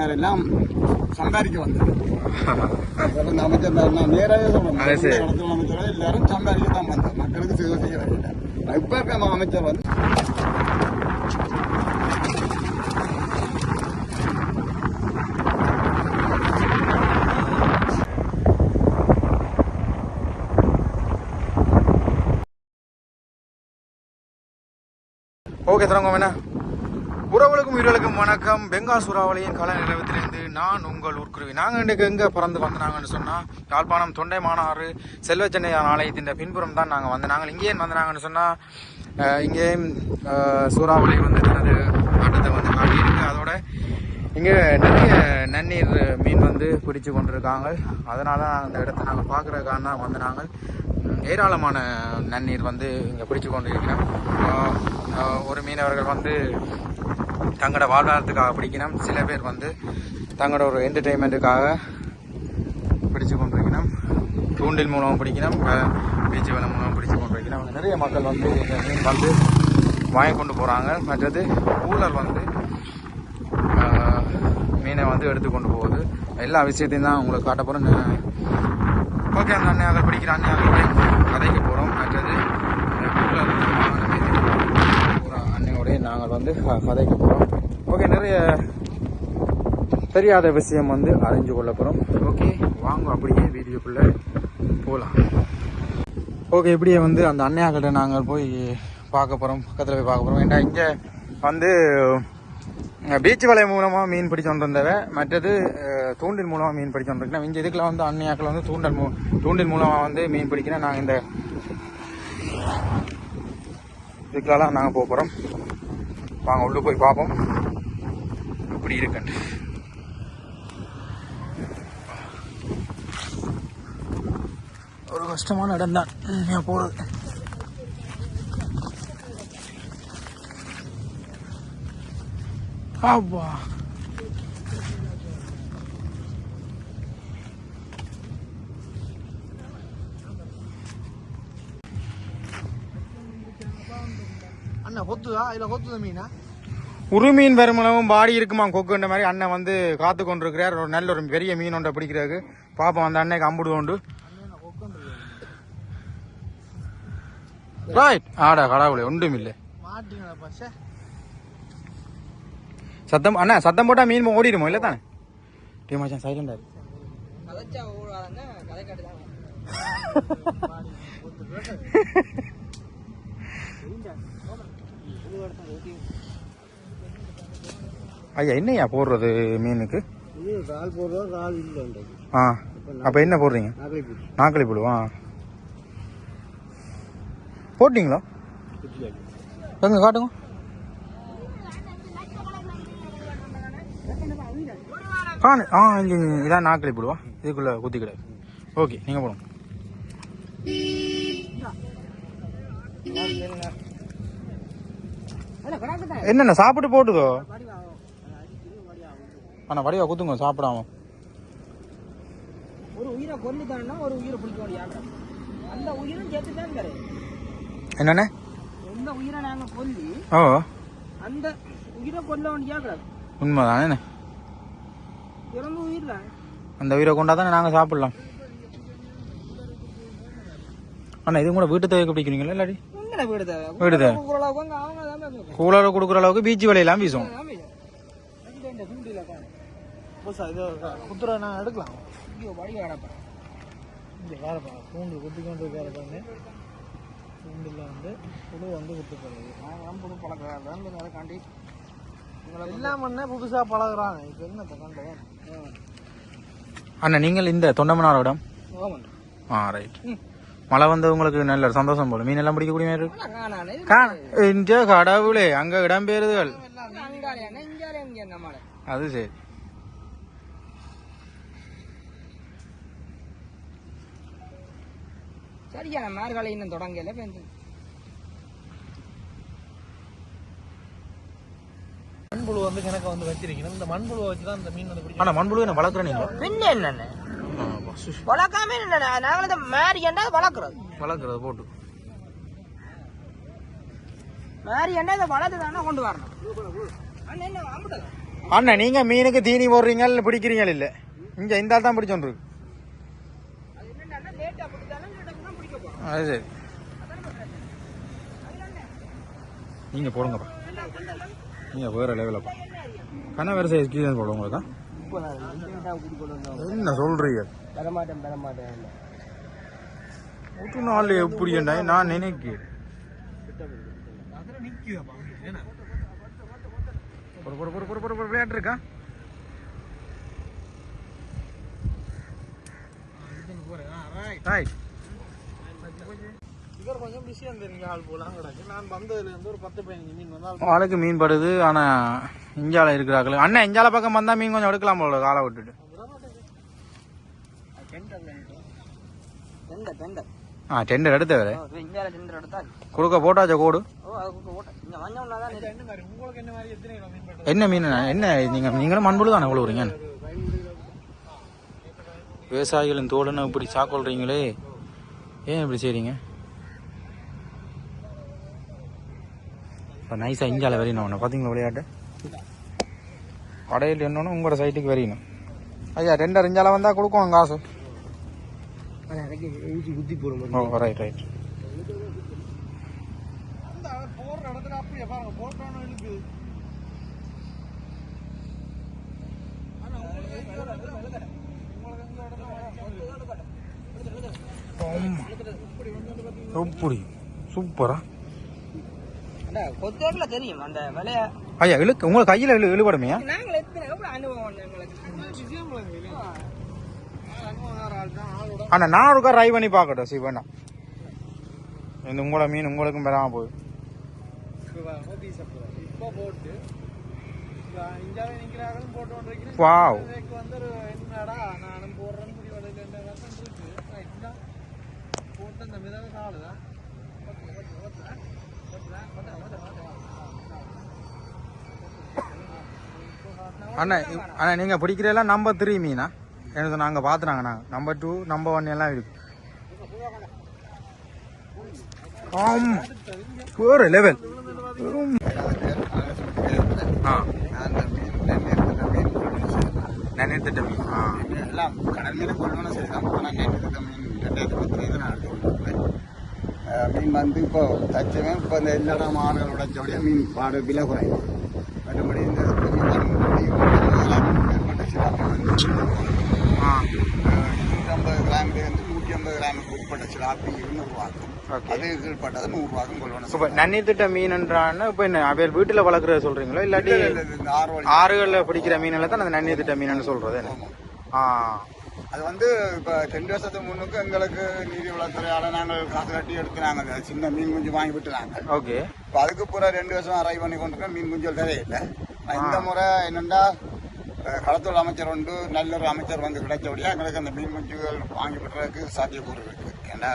அமைச்சர்மார் எல்லாம் சம்பாதிக்க வந்தது. அப்ப இந்த நேராகவே. நடத்தும் அமைச்சர் எல்லாரும் சம்பாதிக்க தான் வந்தோம். மக்களுக்கு சேவை செய்ய வரல இப்ப இருக்க அமைச்சர் வந்து ஓகே தொடங்க வேணா உறவுகளுக்கும் உயிர்களுக்கும் வணக்கம். பெங்கா சூறாவளியின் கால நிலவத்திலிருந்து நான் உங்கள் உட்குருவி நாங்கள் இன்றைக்கு எங்கே பிறந்து வந்தாங்கன்னு சொன்னால் யாழ்ப்பாணம் தொண்டை மாநாறு செல்வச்சென்னை ஆலயத்தின் பின்புறம் தான் நாங்கள் வந்து நாங்கள் இங்கே வந்தாங்கன்னு சொன்னால் இங்கே சூறாவளி வந்து தனது ஆட்டத்தை வந்து காட்டியிருக்கு. அதோட இங்கே நிறைய நன்னீர் மீன் வந்து பிடிச்சு கொண்டிருக்காங்க. அதனால அந்த இடத்த நாங்கள் பார்க்குறதுக்கான வந்து நாங்கள் ஏராளமான நன்னீர் வந்து இங்கே பிடிச்சு கொண்டு இருக்கிறோம் ஒரு மீனவர்கள் வந்து தங்களோட வாழ்வாதாரத்துக்காக பிடிக்கணும். சில பேர் வந்து தங்களோட ஒரு என்டர்டெயின்மெண்ட்டுக்காக பிடிச்சு கொண்டிருக்கணும். தூண்டில் மூலம் பிடிக்கணும். பீச்சு வேலை மூலம் பிடிச்சு கொண்டிருக்கணும். நிறைய மக்கள் வந்து மீன் வந்து வாங்கி கொண்டு போகிறாங்க மற்றது ஊழல் வந்து மீனை வந்து எடுத்து கொண்டு போகுது. எல்லா விஷயத்தையும் தான் உங்களுக்கு காட்ட போகிறேன் ஓகே அந்த அன்னையாக பிடிக்கிற அன்னையாக கதைக்கு போகிறோம் மற்றது இந்த ஊர்ல அன்னையோடய நாங்கள் வந்து க- கதைக்கு போகிறோம் நிறைய தெரியாத விஷயம் வந்து அறிஞ்சு கொள்ள போகிறோம் ஓகே வாங்க அப்படியே வீடியோக்குள்ளே போகலாம் ஓகே இப்படியே வந்து அந்த அன்னையாக்கிட்ட நாங்கள் போய் பார்க்க போகிறோம் பக்கத்தில் போய் பார்க்க போகிறோம் ஏன்னா இங்கே வந்து பீச் வலை மூலமாக மீன் பிடிச்சோண்டு இருந்தவ மற்றது தூண்டில் மூலமாக மீன் பிடிச்சோண்டு இருக்கேன் இங்கே இதுக்குலாம் வந்து அன்னையாக்கில் வந்து தூண்டல் மூ தூண்டில் மூலமாக வந்து மீன் பிடிக்கிறேன். நாங்கள் இந்த இதுக்கெல்லாம் நாங்கள் போக போகிறோம் வாங்க உள்ள போய் பார்ப்போம். இப்படி இருக்குன்ட்டு ஒரு கஷ்டமான இடம் தான் போகிறது அப்பா அண்ணா கொத்துதா? இல்ல கொத்துத மீனா? உரு மீன் வருமானமும் பாடி இருக்குமா கொக்குன்ற மாதிரி அண்ணன் வந்து காத்து கொண்டிருக்கிறார். ஒரு நல்ல ஒரு பெரிய மீன் ஒன்றை பிடிக்கிறதுக்கு. பாப்போம் அந்த அன்னைக்கு அம்புடு கொண்டு. ரைட் ஆடா கடவுளே ஒன்றும் இல்லை. சத்தம் அண்ணா சத்தம் போட்டா மீன் ஓடிடுமோ? இல்லை தானே? டே மச்சான் சைலண்டா இரு. கதைச்சா ஓடாதங்க கதை காட்டுதாங்க ஐயா என்னையா போடுறது மீனுக்கு? போடுறோம் இல்லை ஆ. அப்போ என்ன போடுறீங்க? நாக்களி புழுவா போட்டிங்களா? எங்க காட்டுங்க. காணு ஆ. இதான் நாக்களி புழுவா இதுக்குள்ள குத்தி கிடையாது ஓகே நீங்க போடுங்க. என்னென்ன சாப்பிட்டு போட்டுதோ அண்ணா வடிவா குத்துங்க சாப்பிடாம. ஒரு உயிரை கொல்லுதான்னா ஒரு உயிரை பிடிக்க அந்த உயிரும் தரேன் என்னண்ணே? எந்த உயிரை நாங்க கொல்லி ஓ. அந்த உயிரை கொல்ல வேண்டியாக்கூடாது உண்மைதானே இறந்து உயிர் தான் அந்த உயிரை கொண்டா தானே நாங்கள் சாப்பிடலாம். அண்ணா இது கூட வீட்டு தேவைக்கு பிடிக்கிறீங்களா இல்லாடி வீடு தேவை. வீடு தேவை. கூலரை கொடுக்குற அளவுக்கு பீச் விலையெல்லாம் வீசும். குத்துற நான் எடுக்கலாம். ஐயோ வடி கிடப்பேன் இங்கே வேறப்பா பூண்டு குத்தி கொண்டு இருக்காரு பூண்டுல வந்து புழு வந்து குத்து போடுறது நான் புழு பழக்கிறாங்க அதுக்காண்டி எல்லாம் பண்ண புதுசா பழகுறாங்க. இப்போ என்ன கண்டவன் அண்ணா நீங்கள் இந்த தொண்டமனார் இடம்? ஆ ரைட் மழை வந்து உங்களுக்கு நல்ல சந்தோஷம் போல. மீன் எல்லாம் பிடிக்கக்கூடிய மாதிரி இருக்கு? கடவுளே அங்க இடம் பேருதுகள் அது சரி. சரியான மார்காலை இன்னும் தொடங்கல மண்புழு வந்து கிணக்க வந்து வச்சிருக்கணும். இந்த மண்புழுவை வச்சு தான் இந்த மீன் வந்து பிடிக்கும் ஆனா மண்புழு என்ன வளர்க்குறேன் நீங்க. பின்ன என்னென்ன? வளர்க்காம என்ன நாங்களும் இந்த மாரி ஏண்டா வளர்க்குறது? வளர்க்குறது போட்டு. மாரி ஏண்டா இதை வளர்த்து தானே கொண்டு வரணும். அண்ணா என்ன நீங்க மீனுக்கு தீனி போடுறீங்க இல்ல பிடிக்கிறீங்க இல்ல? இங்க இந்த ஆள் தான் பிடிச்சோன்ருக்கு அது என்னன்னா லேட்டா பிடிச்சாலும் லேட்டா தான் பிடிக்க போறோம் அது சரி. நீங்க போடுங்கப்பா. நீங்க வேற லெவலப்பா கண்ண வேற சைஸ் கீழே போடுவோம் உங்களுக்கு? என்ன சொல்றீங்க? பெறமாட்டேன் பெறமாட்டேன் ஒரு நாள் எப்படி நான் பொறு விளையாட்டு இருக்கா? ரைட் ரைட் இவர் கொஞ்சம் பிஸியாக இருந்தீங்க ஆள் போலாம் கிடக்கு. நான் வந்ததுலேருந்து ஒரு பத்து பதினஞ்சு மீன் வந்தால் ஆளுக்கு மீன் படுது ஆனா இஞ்சால இருக்கிறாங்களே அண்ணா இஞ்சால பக்கம் வந்தா மீன் கொஞ்சம் எடுக்கலாம் போல காலை விட்டுட்டு. டெண்டர் டெண்டர் ஆ டெண்டர் எடுத்த வேற. இந்தியாவில் டெண்டர் எடுத்தா குறுக்க போட்டாச்சா கோடு? என்ன மீன் என்ன மீன் என்ன நீங்க நீங்களும் மண்புழு தானே இவ்வளோ வரீங்க விவசாயிகளின் தோழனை இப்படி சாக்கொள்றீங்களே? ஏன் இப்படி செய்றீங்க? இப்போ நைஸாக இஞ்சால வரையணும் உன்னை. பார்த்தீங்களா விளையாட்டு? கடையில் என்னன்னு உங்களோட சைட்டுக்கு வரையணும் ஐயா ரெண்டு இஞ்சால வந்தால் கொடுக்குவோம் காசு. குத்தி போடும் ஓ ரைட் ரைட் போடுற இடத்துல அப்படியே பாருங்க போட்டோன்னு இருக்கு எப்படி சூப்பரா. கொத்தேக்கல தெரியும் அந்த விலைய. ஐயா இழுக்கு உங்களுக்கு கையில் இழு இழுபடுமையா? நாங்கள் எத்தனை அனுபவம் அண்ணா நான் ஒருக்கா ட்ரை பண்ணி பார்க்கட்டும் சி வேண்டாம் இந்த உங்களோட மீன் உங்களுக்கும் பெறாம கொண்டிருக்கிறேன். வாவ் போட்டு அந்த மிதவை நாலு தான் அண்ணா அண்ணா நீங்கள் பிடிக்கிறதெல்லாம் நம்பர் த்ரீ மீனா? எனக்கு நாங்கள் பாத்துனாங்க நாங்கள் நம்பர் டூ நம்பர் ஒன் எல்லாம் இருக்கு. ஆம். வேற லெவல் ஆ. நினைத்துட்ட மீன் ஆ. எல்லாம் கடல் மீன் கொள்ளணும் சரிதான் ஆனால் மீன் ரெண்டாயிரத்தி பத்து நான் மீன் வந்து இப்போ தச்சவன் இப்போ இந்த எல்லா மாடுகள் உடைச்சபடியாக மீன் பாடு விலை குறையும் மற்றபடி இந்த ஆ இருநூற்றம்பது கிராம்லேருந்து நூற்றி ஐம்பது கிராமுக்கு உட்பட்ட சிலாப்பி இருநூறுவாக்கும் அது கீழ்பட்டது நூறுவாக்கும் கொள்ளணும் இப்போ நன்னித்திட்ட மீன்ன்றான்னு இப்போ என்ன வீட்டில் வளர்க்குறத சொல்றீங்களா இல்லாட்டி ஆறுகளில் பிடிக்கிற மீனில் தான் அந்த நன்னித்திட்ட மீன் சொல்றது என்ன? ஆ அது வந்து இப்போ ரெண்டு வருஷத்துக்கு முன்னுக்கு எங்களுக்கு நீதி வளத்துறையால நாங்கள் காசு கட்டி எடுத்து நாங்கள் அந்த சின்ன மீன் குஞ்சு வாங்கி விட்டு நாங்கள் ஓகே. இப்போ அதுக்கு பூரா ரெண்டு வருஷம் அரை பண்ணி கொண்டிருக்கேன் மீன் குஞ்சல் தேவையில்லை நான் இந்த முறை என்னென்னா களத்தூர் அமைச்சர் உண்டு நல்ல ஒரு அமைச்சர் வந்து கிடைச்சபடியா எங்களுக்கு அந்த மீன் குஞ்சுகள் வாங்கி விட்டுறதுக்கு சாத்தியக்கூறு இருக்கு. ஏன்னா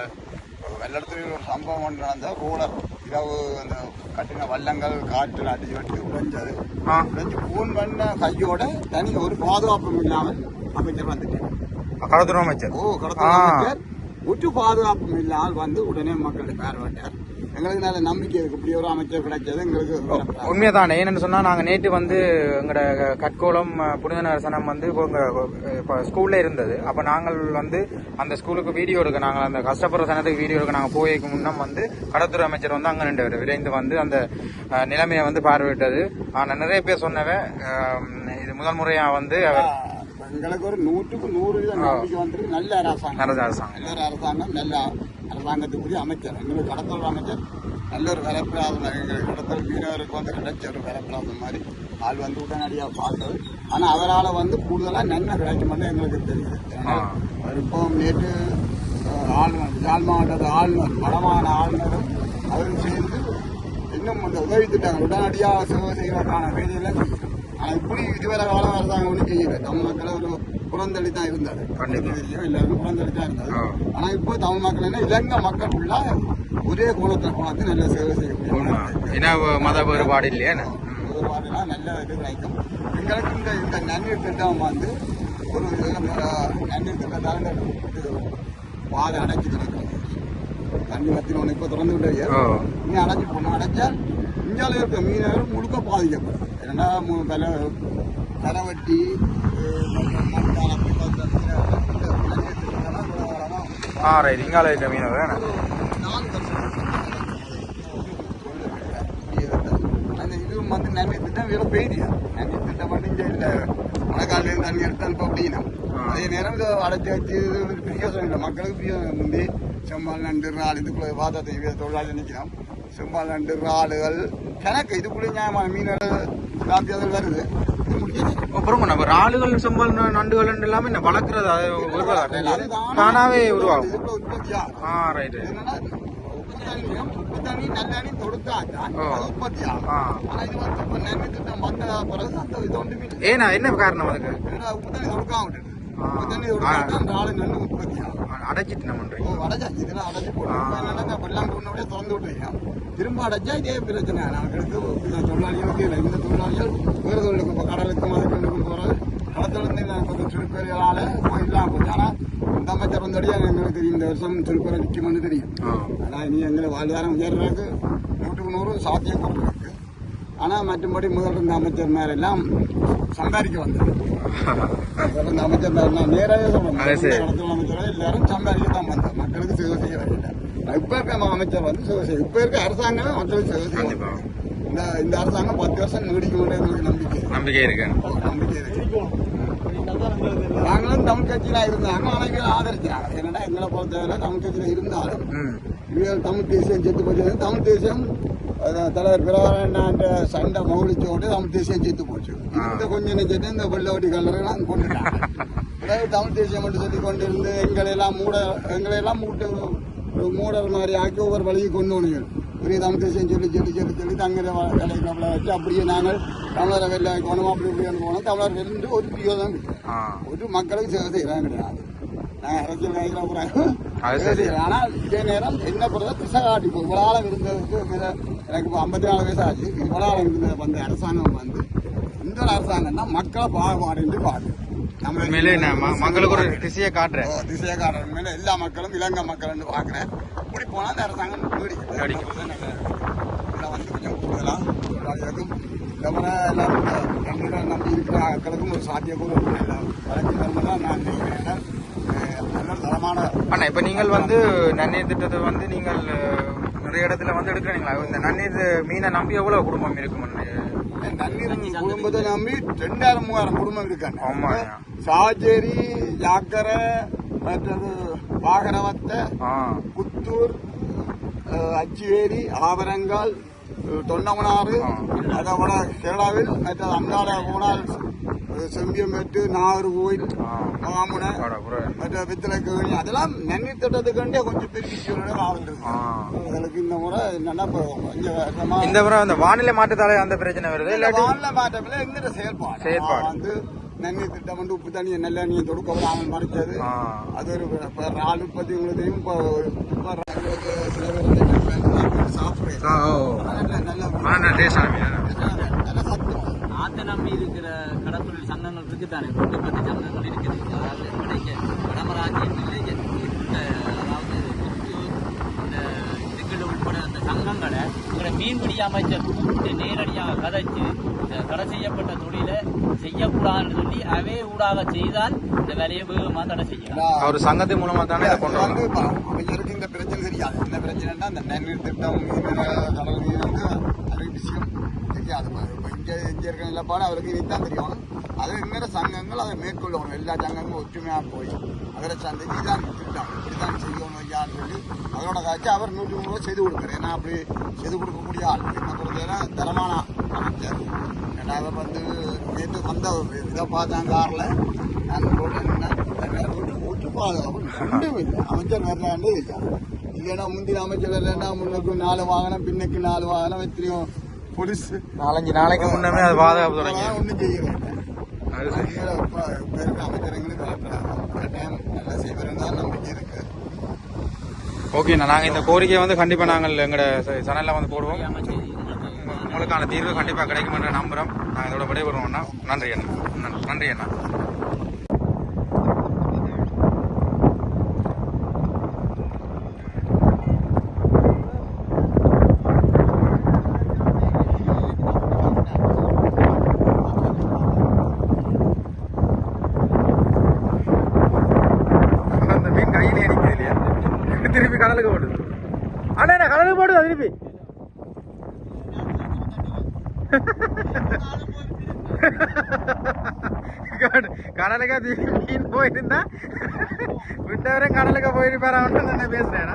வெள்ளத்தில் ஒரு சம்பவம் ஒன்று நடந்தால் ரோலர் இரவு அந்த கட்டின வள்ளங்கள் காற்றில் அடிச்சு வெட்டி உடைஞ்சது. உடைஞ்சு ஃபோன் பண்ண கையோட தனி ஒரு பாதுகாப்பும் இல்லாமல் அமைச்சர் வந்துட்டேன் களத்துறை அமைச்சர். ஓ கடத்தல் அமைச்சர். ஒட்டு பாதுகாப்பும் இல்லாமல் வந்து உடனே மக்களுக்கு பேர் வேண்டார் எங்களுக்கு நல்ல நம்பிக்கை இருக்கு. இப்படி ஒரு அமைச்சர் கிடைச்சது எங்களுக்கு. உண்மையதானே. என்னன்னு சொன்னா நாங்க நேற்று வந்து எங்களோட கட்கோளம் அஹ், புனித நரசனம் வந்து இப்போ ஸ்கூல்ல இருந்தது. அப்ப நாங்கள் வந்து அந்த ஸ்கூலுக்கு வீடியோ எடுக்க நாங்கள் அந்த கஷ்டப்படுற சனத்துக்கு வீடியோ எடுக்க நாங்கள் போய்க்கு முன்னம் வந்து கடத்துறை அமைச்சர் வந்து அங்க நின்று விரைந்து வந்து அந்த நிலைமையை வந்து பார்வையிட்டது. ஆனா நிறைய பேர் சொன்னவ அஹ், இது முதல் முறையா வந்து அவர் எங்களுக்கு ஒரு நூற்றுக்கு நூறு வீதம் நம்பிக்கை வந்துருக்கு நல்ல அரசாங்கம் நடந்த அரசாங்கம் நல்ல அரசாங்கம் நல்ல அரசாங்கத்துக்குரிய அமைச்சர் எங்களுக்கு கடத்தல் அமைச்சர் நல்ல ஒரு வரப்பிரசாதம் எங்களுக்கு கடத்தல் மீனவருக்கு வந்து கிடைச்ச ஒரு வரப்பிரசாதம் மாதிரி ஆள் வந்து உடனடியாக பார்த்தது ஆனால் அவரால் வந்து கூடுதலாக நன்மை கிடைக்குமென்னு எங்களுக்கு தெரியுது அவர் இப்போ நேற்று ஆளுநர் யாழ் மாவட்டத்து ஆளுநர் வடமான ஆளுநரும் அவரும் சேர்ந்து இன்னும் அந்த உதவி திட்டங்கள் உடனடியாக சேவை செய்வதற்கான வேலையில் ஆனால் இப்படி இதுவரை காலம் அரசாங்கம் ஒன்றும் செய்யல. தமிழ் மக்களை ஒரு புறந்தள்ளி தான் இருந்தாரு. எல்லாருக்கும் புறந்தள்ளி தான் இருந்தாரு ஆ. ஆனா இப்போ தமிழ் மக்கள் என்ன இலங்கை மக்கள் ஃபுல்லாக ஒரே கோலத்தில் பார்த்து நல்ல சேவை செய்யக்கூடிய இன மத வேறுபாடு இல்லையா ஒருபாடுலாம் நல்ல இது கிடைக்கும். எங்களுக்கு இந்த இந்த நன்னீர் திட்டம் வந்து ஒரு நன்னீர் திட்டத்தால் பாதை அடைச்சி கிடக்கும் தண்ணி வத்தின ஒன்று இப்போ திறந்து விட்டு இனி அடைச்சி போகணும் அடைச்சால் இந்தியாவில் இருக்க மீனவர் முழுக்க பாதிக்கப்படும். மு- விலை கரவட்டி ஆ ரைட். இங்கால இருக்க மீன் வேணும் அந்த இதுவும் வந்து நன்மை திட்டம் பெய்தியா நன்மை திட்டம் வந்து இங்கே இல்லை. மழைக்காலிலேருந்து தண்ணி எடுத்தால் இப்போ அப்படின்னா அதே நேரம் இதை அடைச்சி வச்சு இது பிரியோசனம் இல்லை. மக்களுக்கு பிரியோசனம் முந்தி செம்பால் நண்டு இறால் இதுக்குள்ள இவ தொழிலாளி நிற்கிறோம் செம்பால் நண்டு இறாலுகள் கணக்கு இதுக்குள்ளே நியாயமான மீன்கள் காப்பியங்கள் வருது அப்புறம் நம்ம இறாலுகள் செம்பால் நண்டுகள் எல்லாமே என்ன வளர்க்குறது அது தானாவே உருவாகும் ஆ ரைட்டு தண்ணி ஓ. அது உற்பத்தி ஆகும் ஆனா இது வந்து நன்மை திட்டம் பிறகு அந்த இது ஒன்றுமே. ஏன்னா என்ன காரணம் அதுக்கு உப்பு தண்ணி தொடுக்காம அடைச்சிட்டு நம்ம அடைச்சாச்சு. இதெல்லாம் அடைச்சு என்னன்னா, வெள்ளாமை கொண்டபடியே திறந்து விட்டுறீங்க. திரும்ப அடைச்சா இதே பிரச்சனை. நமக்கு இந்த தொழிலாளிகளுக்கு இல்லை. இந்த தொழிலாளிகள் வேறு தொழிலுக்கு இப்போ கடலுக்கு மதுக்கு போகிறது கடத்துல இருந்து நான் கொஞ்சம் இல்லாமல் போச்சு ஆனால் இந்த அமைச்சர் எங்களுக்கு தெரியும். இந்த வருஷம் திருப்பேரை நிற்கும்னு தெரியும். ஆனால் இனி எங்களை வாழ்வாதாரம் உயர்றதுக்கு நூற்றுக்கு நூறு சாத்தியம் இருக்கு ஆனால் மற்றபடி முதல் இருந்த அமைச்சர் மேலெல்லாம் சம்பாதிக்க வந்தது முதல்ல இருந்த அமைச்சர் நேராகவே சொல்றேன் அது சரி. இடத்துல அமைச்சர் எல்லாரும் சம்பாதிக்க தான் வந்தார். மக்களுக்கு சேவை செய்ய வரல இப்போ இருக்க அமைச்சர் வந்து சேவை செய்ய இப்போ இருக்க அரசாங்கமே மக்களுக்கு சேவை செய்ய கண்டிப்பா. இந்த இந்த அரசாங்கம் பத்து வருஷம் நீடிக்கும் எங்களுக்கு நம்பிக்கை. நம்பிக்கை இருக்கு. நம்பிக்கை இருக்கு. நாங்களும் தமிழ் கட்சியில இருந்தாங்க. ஆனால் ஆதரிச்சாங்க என்னடா எங்களை பொறுத்தவரை தமிழ் கட்சியில இருந்தாலும் தமிழ் தேசியம் செத்து போச்சு. தமிழ் தேசியம் தலைவர் பிரபாகரன் சண்டை மௌலிச்சோடு தமிழ் தேசியம் செத்து போச்சு. இந்த கொஞ்ச நெஞ்சட்டு இந்த வெள்ளவட்டி கல்லறைலாம் கொண்டுட்டாங்க அதாவது தமிழ் தேசியம் மட்டும் சொல்லி கொண்டு இருந்து எங்களை எல்லாம் மூட எங்களை எல்லாம் மூட்டு மூடல் மாதிரி ஆக்கி ஒவ்வொரு வழியை கொண்டு வந்தீங்க பெரிய தமிழ் தேசியம் சொல்லி சொல்லி சொல்லி சொல்லி தங்கிற கப்பலை வச்சு அப்படியே நாங்கள் தமிழரை வெளில வைக்கணும் அப்படி இப்படி போனோம். தமிழர் வெளிந்து ஒரு ஆ. ஒரு மக்களுக்கு சேவை செய்யறாங்க கிடையாது நான் அரசியல் நாயகராக அது சரி. ஆனால் இதே நேரம் என்ன பொறுத்த திசை காட்டி இப்போ இவ்வளோ ஆழம் இருந்ததுக்கு மேல எனக்கு இப்போ ஐம்பத்தி நாலு வயசு ஆச்சு. இவ்வளோ ஆழம் இருந்த வந்த அரசாங்கம் வந்து இந்த ஒரு அரசாங்கம் தான் மக்களை பாகுபாடு பார்க்கு நம்ம உண்மையிலே நான் ம- மக்களுக்கு ஒரு திசையை காட்டுறேன். ஓ, திசையக்காரன் மேல எல்லா மக்களும் இலங்கை மக்கள்னு பார்க்குறேன். இப்படி போனால் அந்த அரசாங்கம். இதில் வந்து கொஞ்சம் கூடுதலாக தொழிலாளிகளுக்கும் இந்த கண்டிப்பாக நம்பி இருக்கிற மக்களுக்கும் ஒரு சாத்தியக்கூறு வழக்கு தான் நான் நினைக்கிறேன். அண்ணா இப்போ நீங்கள் வந்து நன்னீர் திட்டத்தை வந்து நீங்கள் நிறைய இடத்துல வந்து எடுக்கிறீங்களா இந்த நன்னீர் மீனை நம்பி எவ்வளவு குடும்பம் இருக்கும் தண்ணீர் குடும்பத்தை நம்பி ரெண்டாயிரம் மூவாயிரம் குடும்பம் இருக்காங்க ஆமாய்யா. சாச்சேரி யாக்கரை மற்றது வாகனவத்தை புத்தூர் அச்சுவேரி ஆவரங்கால் தொண்டமனாறு ஆ. அதை விட கேரளாவில் மற்றது போனால் அஹ், செம்பியம்பேட்டு நாகர்கோவில் ஆ. மாமுனை. மற்ற பித்தளைக்கேணி அதெல்லாம் நன்னீர் திட்டத்துக்காண்டே கொஞ்சம் இருக்கு ஆ. அதுக்கு இந்த முறை என்னன்னா இப்போ இந்த முறை அந்த வானிலை மாற்றத்தால அந்த பிரச்சனை வருது இல்லாட்டி வானிலை மாற்றத்துல எங்கிட்ட செயல்பாடு செயல்பாடு. வந்து நன்னீர் திட்டம் வந்து உப்பு தண்ணியை நல்ல நீர் தொடுக்க விடாமல் மறைச்சது. அது ஒரு ஆள் உற்பத்தி உங்களுக்கு தெரியும் இப்போ சில பேர் ஓ. நல்ல நல்ல சத்துவம் நம்பி இருக்கிற சங்கங்கள் இருக்குதானே பத்து பத்து சங்கங்கள் இருக்குது அதாவது கிடைக்க வடமராஜ்யத்தில் இந்த அதாவது புத்தூர் இந்த இதுக்குள்ள உட்பட அந்த சங்கங்களை இவரை மீன்பிடி அமைச்சர் கூப்பிட்டு நேரடியாக கதைச்சு இந்த தடை செய்யப்பட்ட தொழிலை செய்யக்கூடாதுன்னு சொல்லி அவே ஊடாக செய்தால் இந்த வேலையை வேகமாக தடை செய்யலாம் அவர் சங்கத்தின் மூலமா தானே அமைச்சருக்கு இந்த பிரச்சனை தெரியாது என்ன பிரச்சனைன்னா இந்த நன்னீர் திட்டம் கடல் நீர் வந்து நிறைய விஷயம் தெரியாது இப்போ இங்கே இங்கே இருக்கிற நிலப்பாடு அவருக்கு இதுதான் தெரியும் அது இன்னொரு சங்கங்கள் அதை மேற்கொள்ளணும் எல்லா சங்கங்களும் ஒற்றுமையாக போய் அவரை சந்தைக்கு இதான் திட்டம் இப்படிதான் செய்யணும் ஐயான்னு சொல்லி அவரோட காட்சி அவர் நூற்றி நூறு ரூபா செய்து ஏன்னா அப்படி செய்து கொடுக்கக்கூடிய ஆள் என்ன பொறுத்தவரை தரமான அமைச்சர் ஏன்னா அவர் வந்து நேற்று வந்த இதை காரில் நான் ரோட்டில் ஓட்டு பாதுகாப்பு ரெண்டும் இல்லை அமைச்சர் வரலாண்டு இருக்காங்க இல்லைன்னா முந்தின அமைச்சர் இல்லைன்னா முன்னுக்கு நாலு வாகனம் பின்னுக்கு நாலு வாகனம் எத்தனையும் போலீஸ். நாலஞ்சு நாளைக்கு முன்னமே அது பாதுகாப்பு தொடங்கி ஒன்றும் இருக்கு. ஓகேண்ணா நாங்கள் இந்த கோரிக்கையை வந்து கண்டிப்பாக நாங்கள் எங்களோட சேனலில் வந்து போடுவோம். அமைச்சர் உங்களுக்கான தீர்வு கண்டிப்பாக கிடைக்குமென்ற நம்புகிறோம் நாங்கள் இதோட விடைபெறுவோம்ண்ணா நன்றி அண்ணா. நன்றி அண்ணா கடலுக்கு போடுது அண்ணா என்ன கடலுக்கு போடுது திருப்பி கட- கடலுக்கா மீன் போயிருந்தா விட்டவரே கடலுக்கு போயிருப்பாரு அவன் என்ன பேசுறேன்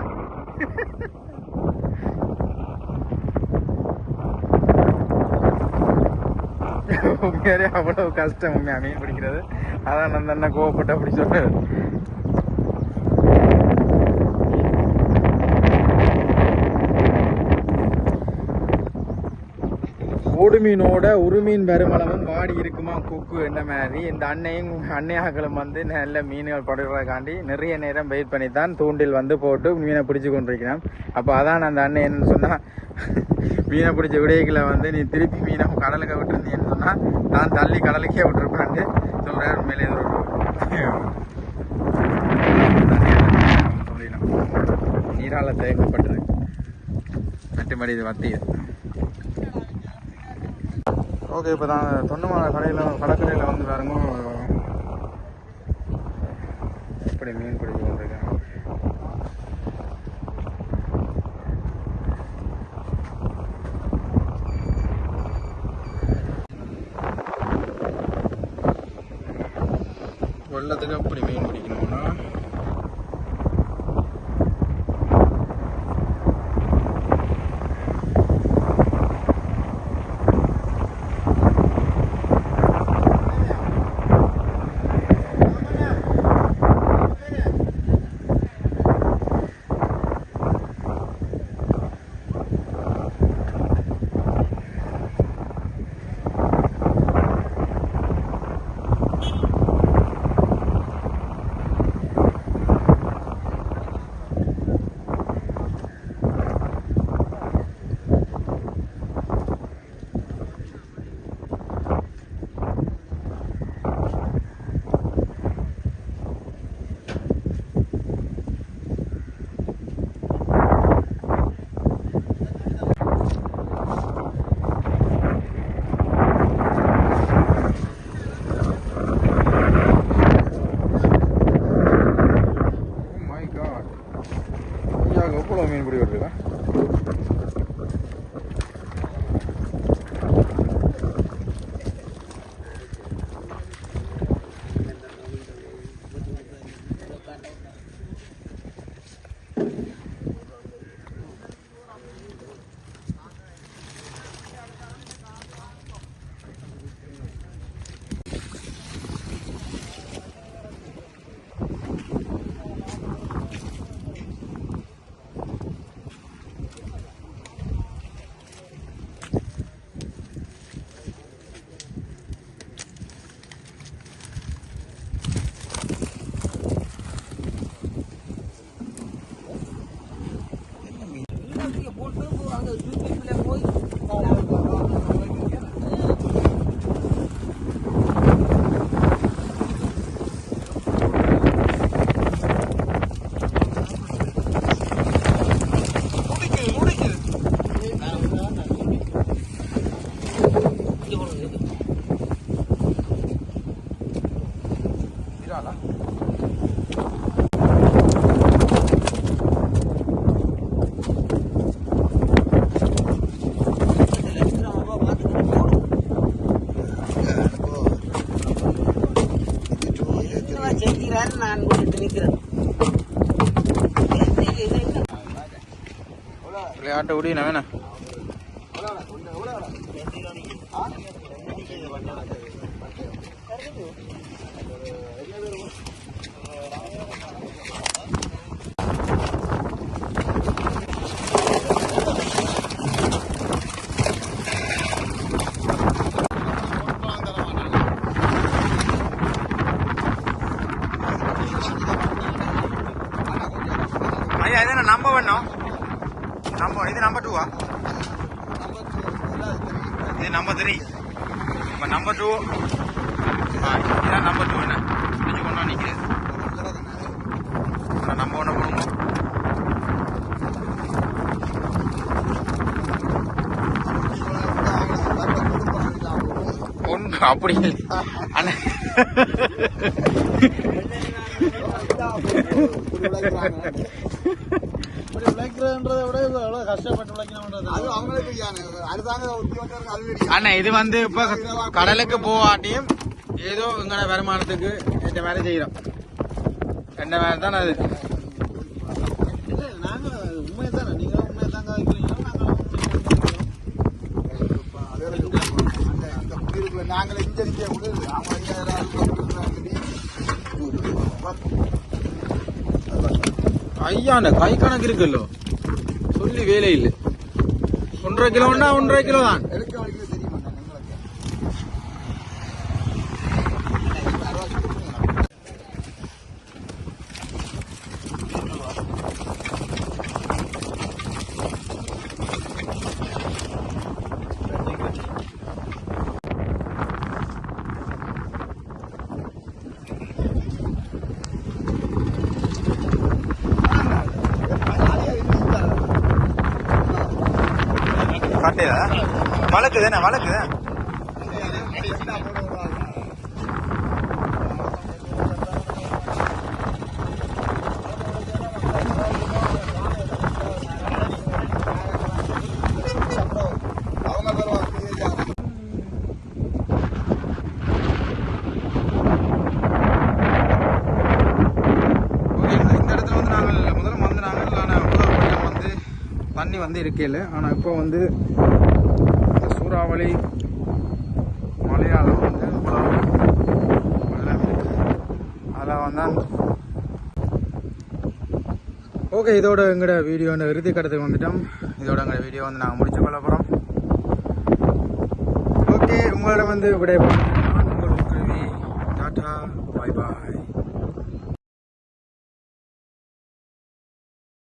உண்மையாரே அவ்வளவு கஷ்டம் உண்மையா மீன் பிடிக்கிறது அதான் நான் தானே கோவப்பட்டு அப்படி சொன்னது ஓடு உருமீன் பெருமளவும் வாடி இருக்குமா? கொக்கு என்ன மாதிரி? இந்த அன்னையும் அன்னையாக்களும் வந்து நல்ல மீன்கள் படுறதுக்காண்டி நிறைய நேரம் வெயிட் பண்ணி தான் தூண்டில் வந்து போட்டு மீனை பிடிச்சி கொண்டிருக்கிறோம் அப்போ அதான் அந்த அண்ணன் என்னன்னு சொன்னால் மீனை பிடிச்ச விடைகளை வந்து நீ திருப்பி மீனை கடலுக்கு விட்டுருந்தீங்கன்னு சொன்னால் நான் தள்ளி கடலுக்கே விட்டுருப்பான்ட்டு சொல்கிறார் உண்மையிலே ஒரு சொல்லிடலாம் நீரால தேக்கப்பட்டது. மெட்டுமடி இது வத்தியது ஓகே இப்போ நான் தொண்டமான கடையில் கடற்கரையில் வந்து பாருங்க எப்படி மீன் பிடிக்க வந்திருக்கேன்? வெள்ளத்துக்கு அப்படி மீன் விளையாட்டு விடி நான் வேணா ஐயா இது என்ன நம்ப வேணும் நம்ப இது நம்பர் டூவா இது நம்பர் த்ரீ இப்போ நம்பர் டூ ஆ இதான் நம்பர் டூ என்ன பிடிச்சி கொண்டு நிற்கிறேன் நம்ம ஒன்று போடுவோம் ஒன்று அப்படி இல்லை. அண்ணா உழைக்கிறன்றதை விட இவங்க எவ்வளோ கஷ்டப்பட்டு உழைக்கணுன்றது அது அவங்களுக்கு ஞானம். அரசாங்க உத்தியோகத்தருக்கு அப்படி தெரியும். அண்ணா இது வந்து இப்ப கடலுக்கு போகாட்டியும் ஏதோ எங்கட வருமானத்துக்கு இந்த மாதிரி செய்யறோம். என்ன மாதிரி தான் அது இல்லை நாங்கள் உண்மையை தானே நீங்களும் உண்மையை தாங்க வைக்கிறீங்களோ நாங்களும் அதே அந்த அந்த குடியிருப்புல நாங்களே இங்க நிக்க முடியாது. அவங்க ஐயாயிரம் ஆள் கொடுக்குறாங்க. ஐயாண்ட கை கணக்கு இருக்குல்லோ. சொல்லி வேலை இல்லை. ஒன்றரை கிலோன்னா ஒன்றரை கிலோ தான் எடுக்க வரைக்கும் தெரியுமா எங்களுக்கு காட்டையா வழக்கு தானே வழக்கு அவங்க வருவாங்க ஓகே இந்த இடத்துல வந்து நாங்கள் முதல்ல வந்து வழக்கு தானே வழக்கு வந்து தண்ணி வந்து இருக்கையில். ஆனால் இப்போ வந்து சூறாவளி மலையால் வந்து இவ்வளவு வெள்ளம் இருக்கு அதில் வந்தால் ஓகே இதோட எங்களோட வீடியோ இறுதி கடத்துக்கு வந்துட்டோம். இதோட எங்களோட வீடியோ வந்து நாங்கள் முடிச்சு கொள்ள போகிறோம் ஓகே உங்களோட வந்து விடைபெறும்